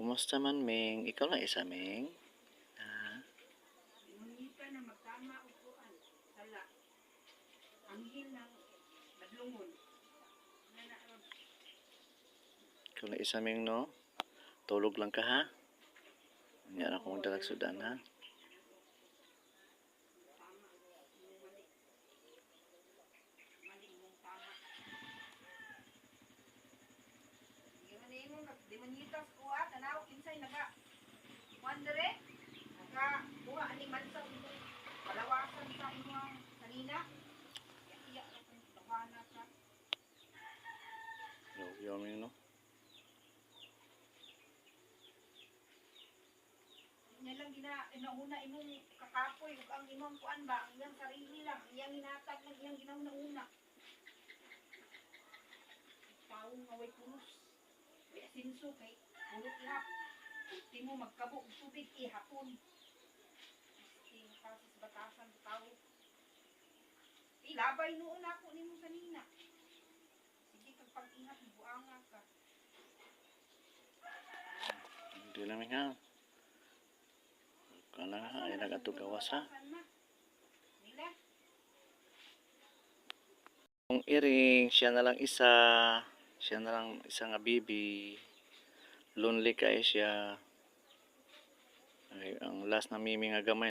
Kamusta man, Ming? Ikaw lang isa, Ming? Ha? Ngunita na magtama o kuan. Sala. Anghel ng badlungon. Na na Ikaw lang isa, Ming, no? Tulog lang ka, ha? Hindi na akong dalag sudan, ha? yitas kuha kinsay naga. Wandere. Naga kuha ani man sa imo. Palawasan sa imong kanina. Iya ra kung tawana ka. Yo, yo, Ming, no? Nya lang gina inauna imong kakapoy ug ang imong kuan ba ang iyang sarili lang ang iyang hinatag ng iyang ginauna-una. Tao nga way punos. Asinso kay purot ihap. Di mo magkabo og tubig ihapon. Ting pa sa batasan sa tao. Ilabay noon ako nimo kanina. Sige kag pag-ingat buanga ka. Hindi lang, Ming, ha? Kala nga, ay nagatugawas, ha? Nila. Kung iring, siya na lang isa. Siya na lang isa nga bibi. Lonely kay siya. Ay, ang last na mimi nga gamay